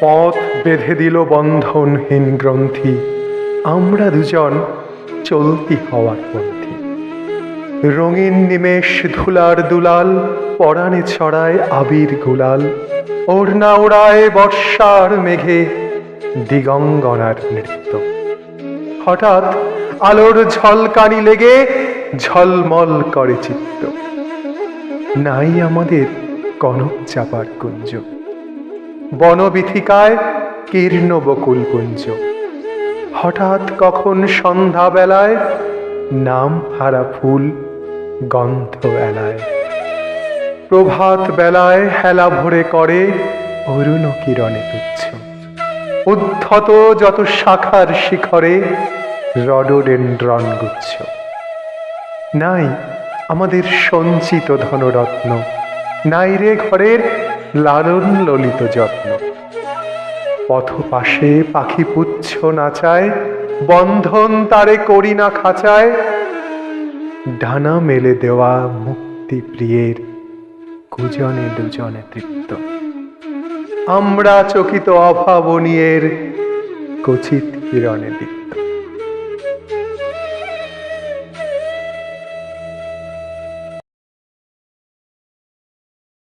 পথ বেঁধে দিল বন্ধনহীন গ্রন্থি। আমরা দুজন চলতি হওয়ার পন্থী। রঙিন নিমেষ ধুলার দুলাল, পরাণে ছড়ায় আবির গুলাল। ওড়না ওড়ায় বর্ষার মেঘে দিগঙ্গনার নৃত্য। হঠাৎ আলোর ঝলকানি লেগে ঝলমল করে চিত্ত। নাই আমাদের কনক চাপার কুঞ্জ। বনবিথিকায় কীর্ণ বকুল কুঞ্জ হঠাৎ কখন সন্ধ্যা বেলায় নাম হারা ফুল গন্ধ এলায় প্রভাত বেলায় হেলা ভরে করে অরুণ কিরণে তুচ্ছ। উদ্ধত যত শাখার শিখরে রডোডেন্ড্রন গুচ্ছ। নাই আমাদের সঞ্চিত ধনরত্ন। নাই রে ঘরের লালন ললিত যত্ন। পথ পাশে পাখি পুচ্ছ নাচায় বন্ধন তারে করি না খাঁচায়। ডানা মেলে দেওয়া মুক্তি প্রিয়ের কুজনে দুজনে তৃপ্ত। আমরা চকিত অভাবনীয়ের কচিত কিরণে দীপ্ত।